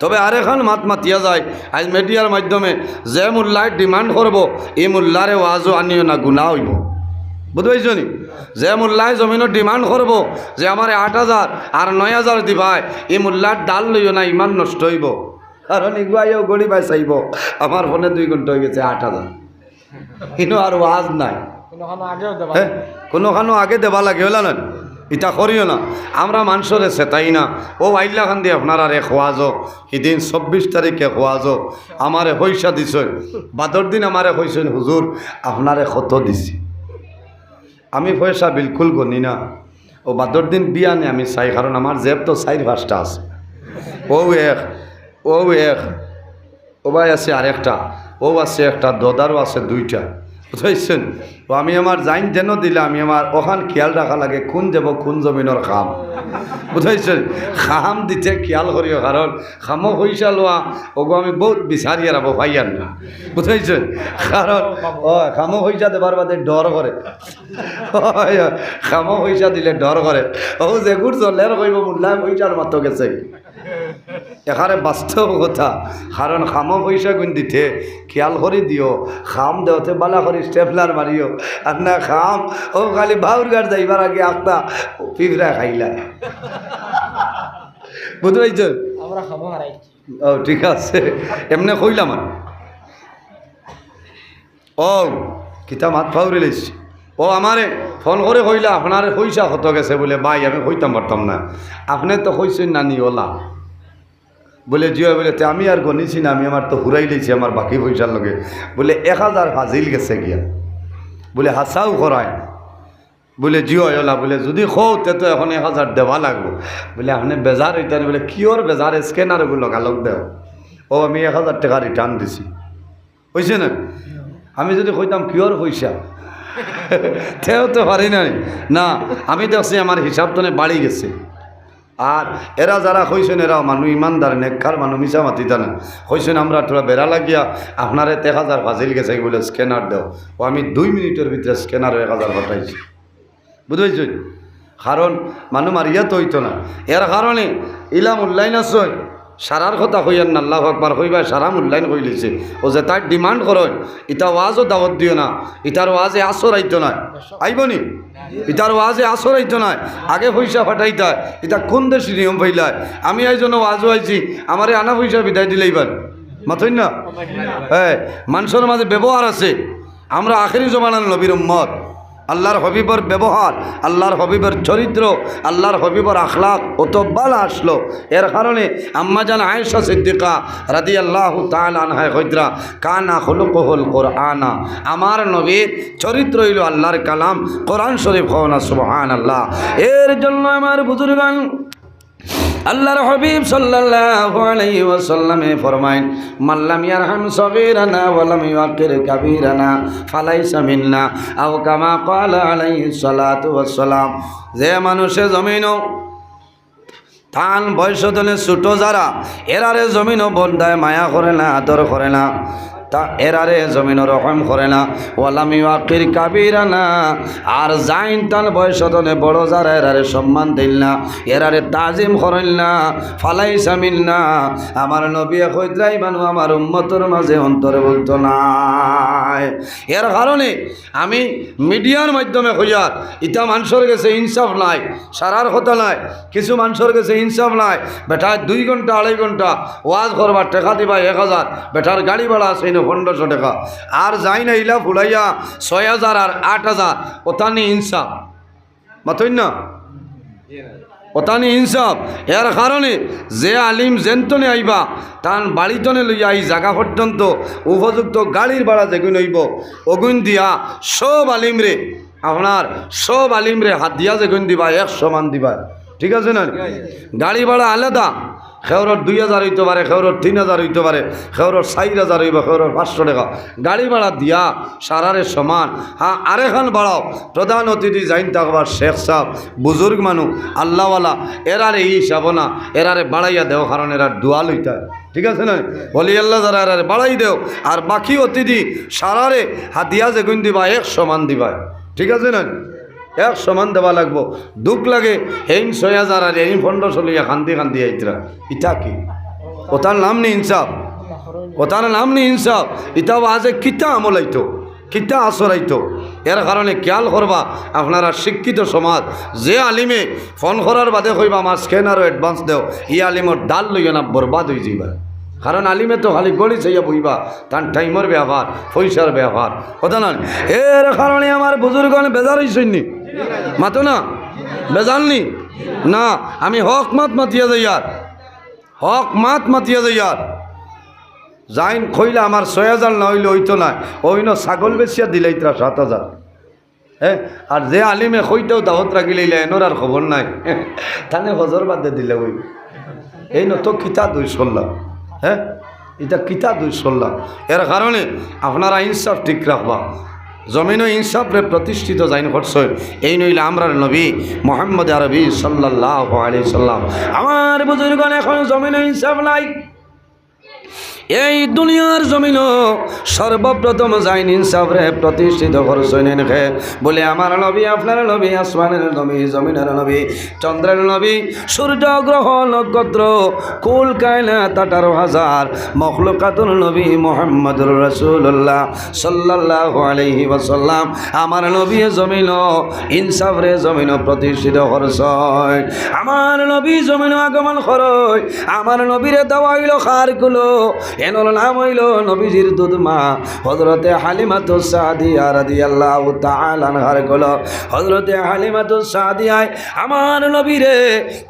তবে আরেখান মাত মাতিয়া যায়। আজ মিডিয়ার মাধ্যমে যে মূল্যায় ডিমান্ড করব এই মূল্যারে ওয়াজও আনিও না গুণা হইব। বুঝতে নি? যে মূল্যায় জমিনের ডিমান্ড করব যে আমার আট হাজার আর নয় হাজার দিবাই এই মূল্যার ডাল লইও না ইমান নষ্ট হইব। কারণ ইগুয়াইও গড়ি বাই চাইব আমার ফোনে দুই ঘণ্টা হয়ে গেছে আট হাজার। কিন্তু আর ওয়াজ নাই। কোনোখানো হ্যাঁ কোনোখানো আগে দেবা লাগে হলা না? ইটা করিও না। আমরা মানুষরে সেতাই না। ও আইলা খান দিয়ে আপনার আরে খোয়াজ সেদিন চব্বিশ তারিখে খোয়াজ আমারে পয়সা দিছ। বাদর দিন আমারে কইছেন হুজুর আপনারে কত দিছি? আমি পয়সা বিলকুল গনি না। ও বাদর দিন বিয়া বিয়ানে আমি চাই কারণ আমার জেব তো চাইর পাঁচটা আছে। ও এক ও এক। ও ভাই আছে আরেকটা। ও আছে একটা দদারও আছে দুইটা। বুঝাইছেন? ও আমি আমার জাইন যেন দিলে আমি আমার ওখান খেয়াল রাখা লাগে, কোন যাব, কোন জমিনের খাম। বুঝাইছেন? খাম দিতে খেয়াল করিও কারণ খামো পয়সা লোৱা ওগো আমি বহুত বিচাৰি আর ভাইয়ার না। বুঝাইছেন? কারণ ও খামো পয়সা দেবার বাদে ডর করে খামো পয়সা দিলে ডর করে ও যেগুর চলের কইব মূল্যায় পয়সার মাত্র গেছে এখানে বাস্তব কথা কারণ খামো পয়সা গুণ দিতে খেয়াল করে দিও খাম দেওতে বালা করে স্টেপলার মারিও আর না খাম। ও খালি বাউর গাড় যাইবার আগে আখতা পিঁপড়া খাইলা। বুঝতে পারছ আমরা খাব হারাইছি ও ঠিক আছে। এমনি কইলাম আর ও কিতা মাত ফাউরি লাইছি ও আমারে ফোন করে কইলা আপনার পয়সা কত গেছে বলে ভাই আমি কইতাম পারতাম না। আপনি তো কইছেন নানি ওলা বলে জিও বলে আমি আর গনিছি না, আমি আমার তো হুরাই লইছি আমার বাকি পয়সার লগে। বলে, এক হাজার হাজিল গেছে গিয়া। বলে, হাসাও করায় বলে জিও এলা বলে, যদি খৌ তে তো এখন এক হাজার দেওয়া লাগবো। বলে আপনি বেজার হইতেন বলে কিয়র বেজার স্ক্যানার ওগুলো গালক দেও? ও, আমি এক হাজার টাকা রিটার্ন দিছি। হয়েছে না? আমি যদি কইতাম কিয়র পয়সা? তেও তো পারি নাই। না, আমি দেখছি আমার হিসাব তো বাড়ি গেছে। আর এরা যারা হয়েছেন এরা মানুষ ইমানদার, নেককার মানুষ মিশা মাতি না হয়েছেন আমরা তোরা বেড়া লাগিয়া, আপনারে এক হাজার ফাজিল গেছে বলে স্ক্যানার দেও। ও আমি দুই মিনিটের ভিতরে স্ক্যানার এক হাজার পাঠাইছি। বুঝেছ কারণ মানুষ মারিয়া তো হইতো না। এর কারণে ইলাম উল্লাইন আছে। সারার কথা কইয়ান না আল্লাহ আকবার কইবা সারা মূল্যায়ন কই লিছে। ও যে তার ডিমান্ড করয় ইটা ওয়াজও দাওয়াত দিও না ইটার ওয়াজে আসর আইতো না? আইবনি ইটার ওয়াজে আসর আইতো না আগে পয়সা ফাটাইতা ইটা কোন দেশি নিয়ম পাইলায় আমি এই জন্য ওয়াজও আইছি আমারে আনা পয়সা বিদায় দিলে এইবার মাথই না? হ্যাঁ মানুষের মাঝে ব্যবহার আছে। আমরা আখেরি জমানার নবীর উম্মত। আল্লাহর হবিবর ব্যবহার, আল্লাহর হবিবর চরিত্র, আল্লাহর হবিবর আখলাক অত বালা আসলো। এর কারণে আম্মাজান আয়েশা সিদ্দিকা রাদি আল্লাহ তানহায় হৈদরা কানা হলুকহল কোরআনা। আমার নবীর চরিত্র হইল আল্লাহর কালাম, কোরআন শরীফ হওয়া সুবহান আল্লাহ এর জন্য আমার বুজুর্গান আল্লাহর হবিব সাল্লাল্লাহু আলাইহি ওয়াসাল্লামে ফরমাইন মাল্লাম ইয়ারহাম সগীরানা ওয়া লাম ইউকির কাবীরানা, ফালাইসা মিন্না, আও কামা ক্বালা আলাইহি সালাতু ওয়াসসালাম। যে মানুষে জমিনও থান বয়স দলে ছোট যারা, এরারে জমিনও বন্ধায় মায়া করে না, আদর করে না। তা এরারে জমিন রকম করে না। ওয়ালামি ওয়াকির কাবিরা না আর জাইন তান বয়সদনে বড়, যারা এরারে সম্মান দিল না। এরারে তাজিম করেন না। ফালাই সামিল না আমার নবী কৈদ্রাই মানুষ আমার উম্মতর মাঝে অন্তর্ভুক্ত নাই। এর কারণে আমি মিডিয়ার মাধ্যমে কইয়ার ইটা মানুষের কাছে ইনসাফ নাই, সারার কথা নাই, কিছু মানুষের কাছে ইনসাফ নাই। বেটা দুই ঘণ্টা, আড়াই ঘণ্টা ওয়াজ করবার টাকা দিবা এক হাজার। বেটার গাড়ি ভাড়া আছে না পনেরোশো টাকা। আর যাই না ইলা ফুলাইয়া ছয় হাজার আর আট হাজার। ওতানি ইনসাফ। মাথইন না? ওতানি ইনসাফ। এর কারণে যে আলিম জেন্তনে আইবা তান বাড়িতনে লইয়া এই জায়গা পর্যন্ত উপযুক্ত গাড়ির ভাড়া যেগুন হইব অগুন দিয়া সব আলিমরে আপনার সব আলিমরে হাত দিয়া যেগুন দিবা এক সমান দিবা। ঠিক আছে না গাড়ি ভাড়া আলাদা। খেওরর দুই হাজার হইতে পারে খেওরর তিন হাজার হইতে পারে খেওরর চার হাজার হইব খেওরর পাঁচশো টাকা। গাড়ি ভাড়া দিয়া সারারে সমান। হ্যাঁ আরেখান বাড়াও। প্রধান অতিথি জাইন থাকবার শেখ সাহ বুজুর্গ মানুষ আল্লাহওয়ালা, এরারে ই হিসাব না, এরারে বাড়াইয়া দেও, কারণ এরা দোয়া লইতা ঠিক আছে না? বলি, আল্লাহ যারা এরারে বাড়াই দেও, আর বাকি অতিথি সারারে হাতিয়া যেগুন দিবা, এক সমান দিবা। ঠিক আছে না? এক সমান দেওয়া লাগবো। দুঃখ লাগে, হেইন ছয় হাজার আর এই পনেরোশো লইয়া খান্দি খান্দি আইতরা। ইটা কি? ওটার নাম নি ইনসাফ? ওটার নাম নি ইনসাফ? ইটাও আজে কিতা আমলাইতো? কিতা আসরাইতো এর কারণে খেয়াল করবা আপনারা শিক্ষিত সমাজ, যে আলিমে ফোন করার বাদে কইবা আমার স্ক্যানারও অ্যাডভান্স দেও। ই আলিমর ডাল লইয়া না বরবাদ হয়ে যাইবা। কারণ আলিমে তো খালি গড়ি চাইয়া বইবা তার টাইমের ব্যবহার, পয়সার ব্যবহার। কথা না এর কারণে আমার বুজুর্গণ বেজার হইসনি মাতো না? বেজালনি না? আমি হক মাত মাতিয়া যাই আর। হক মাত মাতিয়া যাই আর। যাইন খইলে আমার ছয় হাজার না হইলে হইতো না। ওইন ছাগল বেচিয়া দিলে ইতরা সাত হাজার। হ্যাঁ আর যে আলিমে কইতেও দাওয়াত রাখিলে এনোর আর খবর নাই। তানে হজর বাদে দিলে ওই এই ন তো কিতা দুই চললাম হ্যাঁ? এটা কিতা দুই চললাম এর কারণে আপনারা ইনসাফ ঠিক রাখবা। জমিন ইনসাফরে প্রতিষ্ঠিত জাইন করছে। এই নইলে আমরার নবী মোহাম্মদ আরবি সাল্লাহ আলি সাল্লাম। আমার বুজুর্গণ, এখন জমিন ইনসাফ নাই। এই দুনিয়ার জমিন সর্বপ্রথম জাইন ইনসাফরে প্রতিষ্ঠিত করছেন এনেকে। বলে, আমার নবী, আপনার নবী, আসমানের নবী, জমিনের নবী, চন্দ্রের নবী, সূর্য, গ্রহ, নক্ষত্র, কুল কায়না তাটারো হাজার মখলুকাতুল নবী মোহাম্মদুর রসুল্লাহ সাল্লাহ আলহি ওসাল্লাম আমার নবী জমিন ইনসাফরে জমিন প্রতিষ্ঠিত করছয় আমার নবী জমিন আগমন করয় আমার নবীরে দেওয়া হইল খার কুলো এনর নাম হইল নবীজির দুধ মা? হজরতে হালিমাতু সাদিয়া রাদিয়াল্লাহু তাআলা আনহার কল হজরতে হালিমাতু সাদিয়ায় আমার নবীরে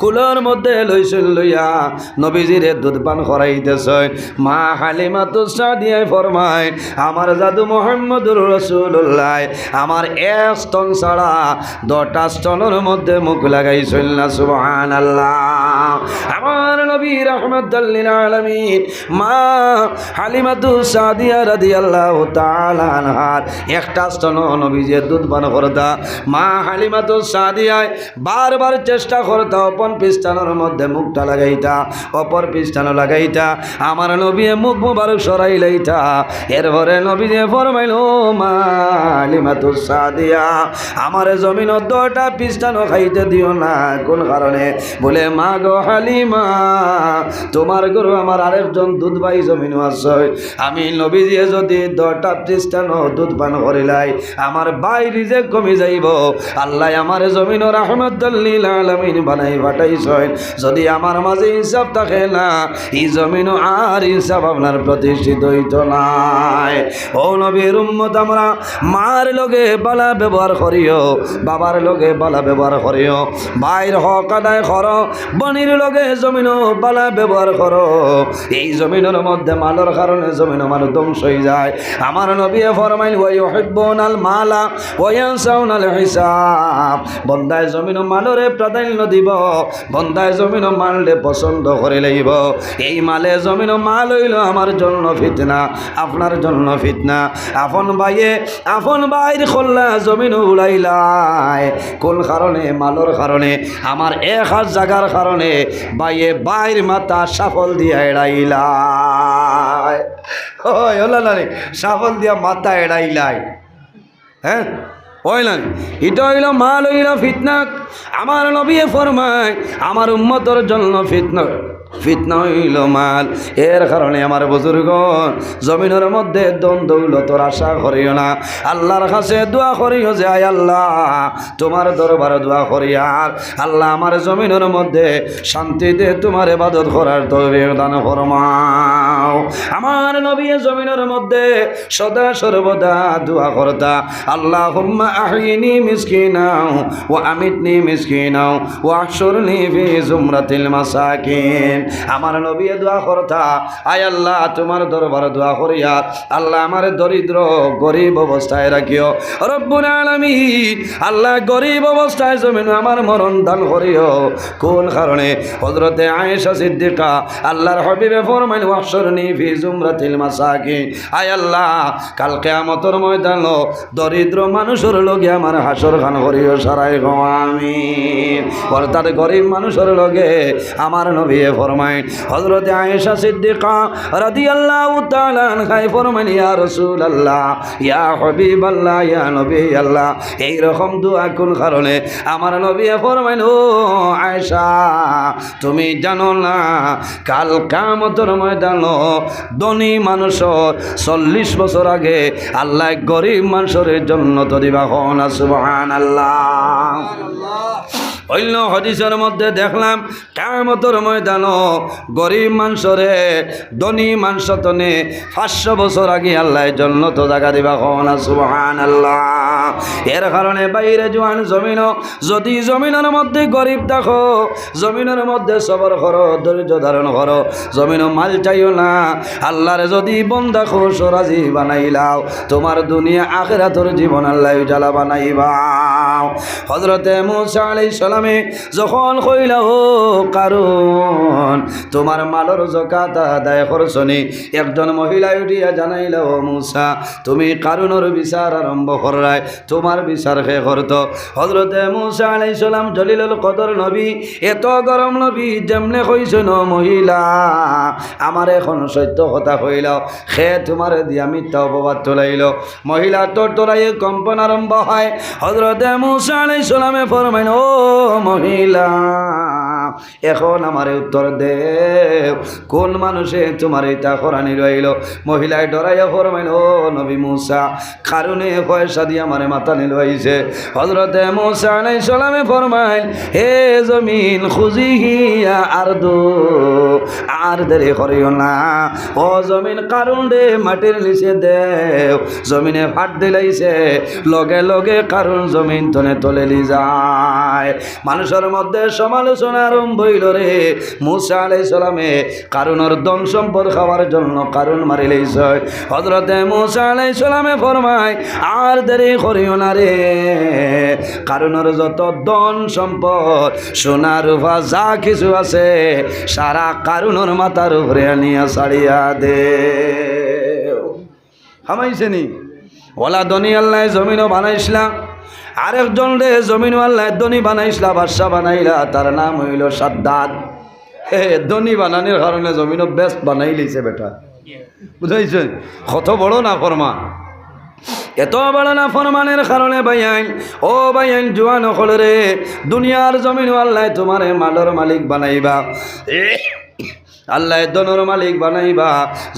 কুলোর মধ্যে লইছিল লইয়া নবীজিরে দুধ পান করাইতেছে। মা হালিমাতু সাদিয়ায় ফরমায়, আমার জাদু মোহাম্মদুর রসুল্লাহ আমার এক স্তন ছাড়া দশটা স্তনের মধ্যে মুখ লাগাইছিল না সুবহান আল্লাহ আমার নবী রহমতুল্লিল আলমিন, মা হালিমাতু সাদিয়া রাদিয়াল্লাহু তাআলা আনহার একটা স্তন নবীজের দুধ পান করতা। মা হালিমাতু সাদিয়ায় বারবার চেষ্টা করতা অপন পিস্তানোর মধ্যে মুখটা লাগাইতা, অপর পিস্তানো লাগাইতা। আমার নবী মুখ মুবারক সরাই লাইতা। এরপরে নবী যে ফরমাইল, মা হালিমাতু সাদিয়া আমার জমিন দটা পিস্তানো খাইতে দিও না। কোন কারণে? বলে, মা গো হালিমা, তোমার গরু আমার আরেকজন দুধ ভাই জমিন আমি নবী যদি দটা পিস্তানো দুধ পান করিলাই, আমার বাইরে যে কমে যাইব। আল্লাহ আমার জমিন রহমতুল্লিল আলমিন বানাই পাঠাইছেন। যদি আমার মাঝে ইনসাফ থাকে না, এই জমিন আর ইনসাফ আপনার প্রতিষ্ঠিত হইত নাই। ও নবীর উম্মত, আমরা মার লগে বালা ব্যবহার করিও, বাবার লগে বালা ব্যবহার করিও। বাইর হক আদায় কর বনির লগে জমিন বালা ব্যবহার করো। এই জমিনের মধ্যে মালর কারণে জমিন মানুষ ধ্বংস হয়ে যায়। আমার নবী ফরমাইল ওই হব্বন আল মালা ওয়ানসাউন আল হিসাব। বন্দায় জমিন মালরে প্রাধান্য দিব, বন্দায় জমিন মাললে পছন্দ করে লইব। এই মালে জমিন মাল হইল আমার জন্য ফিতনা, আপনার জন্য ফিতনা। আপন বাইয়ে আপন বাইর খোল্লা জমিন উড়াইলাই। কোন কারণে? মালর কারণে। আমার এক হাত জাগার কারণে। বাইয়ে বাইর মাথা সাফল দিয়া এড়াইলায় ওই হলো সাফল দিয়া মাথা এড়াইলাই। হ্যাঁ? হইলেন এটা হইল মাল লইল ফিতনাক আমার নবী ফরমায়, আমার উম্মতর জন্য ফিতনা। ফিতনা হইল মাল এর কারণে আমার বুজুর্গ জমিনের মধ্যে দন দৌলতর আশা করিও না। আল্লাহর কাছে দোয়া করিও যে, আয় আল্লাহ, তোমার দরবারে দোয়া করি আর আল্লাহ আমার জমিনের মধ্যে শান্তিতে তোমার ইবাদত করার তবে দান ফরমাও। আমার নবী জমিনের মধ্যে সদা সর্বদা দোয়া করতা আল্লাহ আহিনি মিসকিনাও ও আমিতনি মিসকিনাও ও আকসরনি ফি জুমরাতিল মাসাকিন। আমার নবী দোয়া করতা। আয় আল্লাহ, তোমার দরবার দোয়া করিয়া আল্লাহ আমার দরিদ্র, গরিব অবস্থায় রাখিও। রব্বুল আলামিন, আল্লাহ গরিব অবস্থায় জমিন আমার মরণ দান করিও। কোন কারণে? হজরতে আয়েশা সিদ্দিকা আল্লাহর হবিবে ফরমাইন ওয়াসরনি ফি জুমরাতিল মাসাকিন। আয় আল্লাহ, কাল কিয়ামতের ময়দান দরিদ্র মানুষের লগে আমার হাসর খান করিও, সারাই গো আমিন। অর্থাৎ গরিব মানুষের লগে আমার নবী ফরমাইন হজরত আয়েশা সিদ্দিকা রাদিয়াল্লাহু তাআলা আনহাই ফরমাইন ইয়া রাসূলুল্লাহ, ইয়া হাবিবাল্লাহ, ইয়া নবী আল্লাহ এই রকম দোয়া কোন কারণে? আমার নবী ফরমাইন ও আয়েশা, তুমি জানো না, কাল কামতর ময়দান ধনী মানুষের চল্লিশ বছর আগে আল্লাহ গরিব মানুষের জন্য তো দিবা হন সুবহান আল্লাহ অন্য হদিসের মধ্যে দেখলাম কামতর ময়দান গরিব মানুষরে, ধনী মাংস তনে পাঁচশো বছর আগে আল্লাহ জন্য তো জায়গা দিবা হন সুবহান আল্লাহ এর কারণে বাইরে জোয়ান জমিন যদি জমিনের মধ্যে গরিব দেখো জমিনের মধ্যে সবর করো, ধৈর্য ধারণ করো জমিন মাল চাইও না। আল্লাহর যদি বন্ধা খুশ রাজি বানাইলাও তোমার দুনিয়া আখেরাতর জীবন আল্লাহ জ্বালা বানাইবাও। হজরতে মুসা আলাই সালামে যখন কইল কারণ তোমার মালর জকাত আদায় করছনি একজন মহিলা উঠিয়া জানাইল মুসা, তুমি কারণর বিচার আরম্ভ করায়, তোমার বিচার হে করত? হজরতে মুসা আলাই সালাম, জলিলুল কদর নবী, এত গরম নবী যেমনে কইছেন মহিলা, আমার এখন সত্য কথা কইল সে তোমার দিয়া মিথ্যা অপবাদ তোলাইল। মহিলা তোর তোলাই কম্পন আরম্ভ হয়। হজরতে মুসা আলাই সালামে ফরমাইন ও মহিলা এখন আমারে উত্তর দে। কোন মানুষে তোমার এটা করানি রইল? মহিলায় ডরাইয়া ফরমাইল নবী মুসা। কারণে পয়সা দিয়ে আমারে মাথা নিল হইছে হজরতে মুসা আলাই সালামে ফরমাইল, হে জমিন খুঁজি হিয়া আর দো। আর দেরি করিও না। ও জমিন কারণ রে মাটির নিচে দেও। জমিনে ফাট দিলাইছে। লগে লগে কারণ জমিন তনে তলে যায়। মানুষের মধ্যে সমালোচনা আরম্ভ হইল রে। মুসা আলাই সালামে কারণের দম সম্পদ খাওয়ার জন্য কারণ মারিলেইছ হজরতে মুসা আলাই সালামে ফরমায়, আর দেরি করিও না রে। কারণের যত ধন সম্পদ সোনা রূপা যা কিছু আছে, সারা কারণের মাথার উপরে আনিয়া সারিয়া দে। হামাইছে নি। ওলা দনি আল্লাহ জমিনও বানাইছিলাম। আরেকজন রে জমিন আল্লাহ দনি বানাইছিলা বাদশা বানাইলা, তার নাম হইল সাদ্দাদ হে দনি বানানোর কারণে জমিনও বেস্ট বানাই লইছে বেটা। বুঝাইছেন? কত বড় না ফরমা এত বড় না ফরমানের কারণে বাইআইন ও বাইআইন জোয়ান হল রে, দুনিয়ার জমিন আল্লাহ তোমারে মালর মালিক বানাইবা। আল্লাহ দনর মালিক বানাইবা।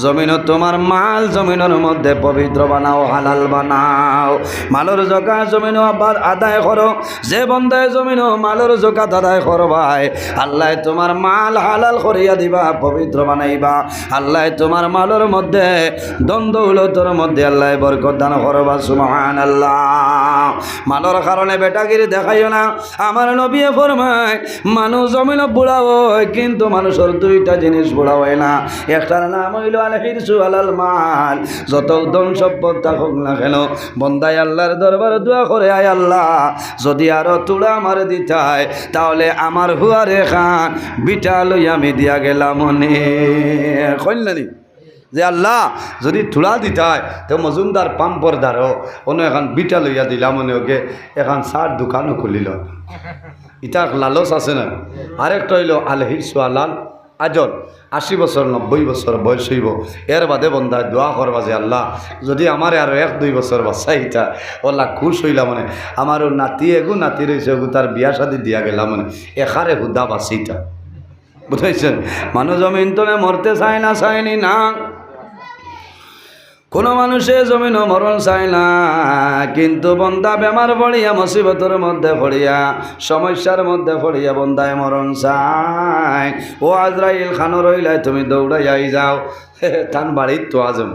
জমিন তোমার মাল, জমিনের মধ্যে পবিত্র বানাও, হালাল বানাও। মালর জোকা জমিন আবার আদায় করো। যে বন্ধায় জমিন মালর জকাত আদায় করবাই আল্লাহ তোমার মাল হালাল করিয়া দিবা, পবিত্র বানাইবা। আল্লাহ তোমার মালর মধ্যে দ্বন্দ্বলতর মধ্যে আল্লাহ বরকত দান করবা সুমহান আল্লাহ মালর কারণে বেটাগিরি দেখাইও না। আমার নবিয়ে ফরমায়, মানুষ জমিন বুড়া হয়, কিন্তু মানুষের দুইটা জিনিস বুড়া হয় না। একটার নাম হইল আল আলাল মাল। যত ধন সম্পদ থাকুক না কেন বন্দাই আল্লাহর দরবার দোয়া করে আয় আল্লাহ। যদি আরও তুলা আমার দিতাই তাহলে আমার হুয়ারে খান, বিটা লই আমি দিয়া গেলাম মনে কইলানি যে আল্লাহ, যদি থোড়া দিতাই তো মজুমদার পাম্পর দ্বারও অন্য এখন বিটা লইয়া দিলাম মনে ওকে। এখন চার দোকানও খুলিল। ইটা লালচ আছে না? আরেকটা হইল আলহির সোয়ালাল আজন আশি বছর, নব্বই বছর বয়স হইব। এর বাদে বন্ধায় দোয়া করবা যে আল্লাহ, যদি আমার আর এক, দুই বছর বাচ্চা ইটা ওলা খুশ হইলা মানে। আমার নাতি এগু, নাতি রয়েছে এগু, তার বিয়া শাদি দিয়া গেলাম মানে। এখারে হুদা বাসিটা বুঝাইছেন? মানুষ জমিন তো মরতে চায় না চায়নি না। কোনো মানুষে জমিন মরণ চাই না, কিন্তু বন্দা বেমার পড়িয়া মুসিবতের মধ্যে পড়িয়া, সমস্যার মধ্যে পড়িয়া বন্দায় মরণ চাই ও আজরাইল খানো রইলাই তুমি দৌড়াইয়াই যাও। তান বাড়ির তো আজম।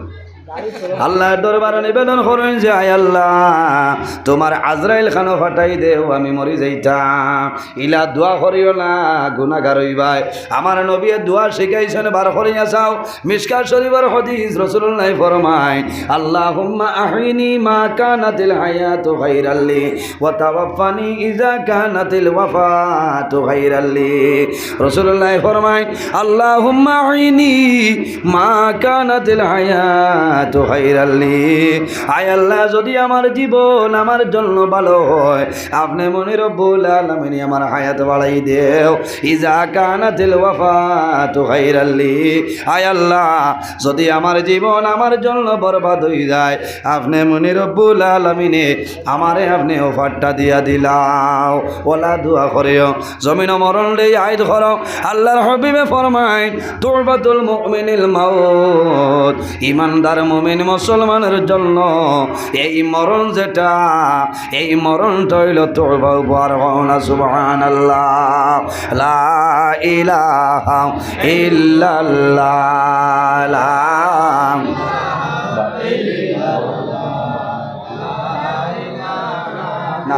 আল্লাহর দরবারে নিবেদন করেন যে, আয় আল্লাহ, তোমার আজরাইল খানো ফাটাই দেও, আমি মরি যাইতাম। ইলা দোয়া করিও না গুনাগার হইবাই। আমার নবীয়ে দোয়া শিখাইছেন, বার করিয়া চাও মিসকা শরীফের হদিস রসুল্লাহ ফরমাই আল্লাহ হুম্মা আহিনি মা কানাতিল হায়াতু খাইরাল্লি ওয়া তাওয়াফানি ইজা কানাতিল ওয়াফাতু খাইরাল্লি রসুল্লাহ ফরমাই আল্লাহ হুম্মা আহিনি মা কানাতিল হায়াত খাইরাল্লি আয় আল্লাহ, যদি আমার জীবন আমার জন্য ভালো হয়, আপনি মনে রব্বুল আলামিন আমার হায়াত বাড়াই দেও। ইজা কানাতিল ওয়াফাতু খাইরাল্লি আয় আল্লাহ, যদি আমার জীবন আমার জন্য বরবাদ হয়ে যায়, আপনি মনে রব্বুল আলামিনে আমারে আপনি অফারটা দিয়া দিলাও। ওলা দোয়া করেও, জমিন মরণ রে আইদ করো। আল্লাহর হবিবে ফরমাই তোরবাতুল মুমিনিল মাউত। ইমানদার মুমিন মুসলমানের জন্য। এই মরণ যেটা এই তোরবা উপহার হওনা সুবহানাল্লাহ। লা লা না